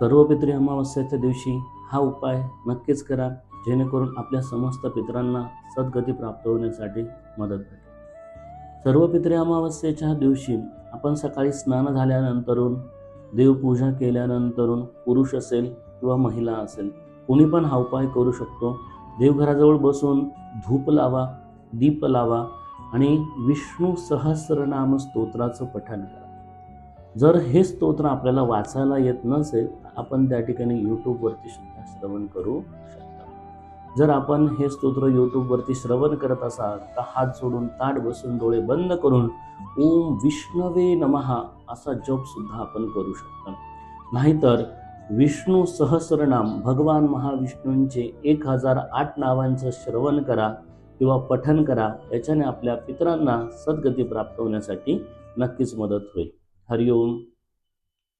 सर्व पितृ अमावस्येच्या दिवशी हा उपाय नक्कीच करा जेणेकरून आपल्या समस्त पितरांना सद्गती प्राप्त होण्यासाठी मदत भेटेल सर्व पितृ अमावस्येच्या दिवशी आपण सकाळी स्नान झाल्यानंतरून देवपूजा केल्यानंतरून पुरुष असेल किंवा महिला असेल कोणी पण हा उपाय करू शकतो. देवघराजवळ बसून धूप लावा दीप लावा आणि विष्णू सहस्रनाम स्तोत्राचं पठण करा. जर हे स्तोत्र आपल्याला वाचायला येत नसेल तर आपण त्या ठिकाणी यूट्यूबवरती सुद्धा श्रवण करू शकता. जर आपण हे स्तोत्र यूट्यूबवरती श्रवण करत असाल तर हात जोडून ताट बसून डोळे बंद करून ओम विष्णवे नमहा असा जप सुद्धा आपण करू शकता. नाहीतर विष्णू सहस्रनाम भगवान महाविष्णूंचे एक हजार आठ नावांचं श्रवण करा किंवा पठन करा याच्याने आपल्या पितरांना सद्गती प्राप्त होण्यासाठी नक्कीच मदत होईल. हरिओम.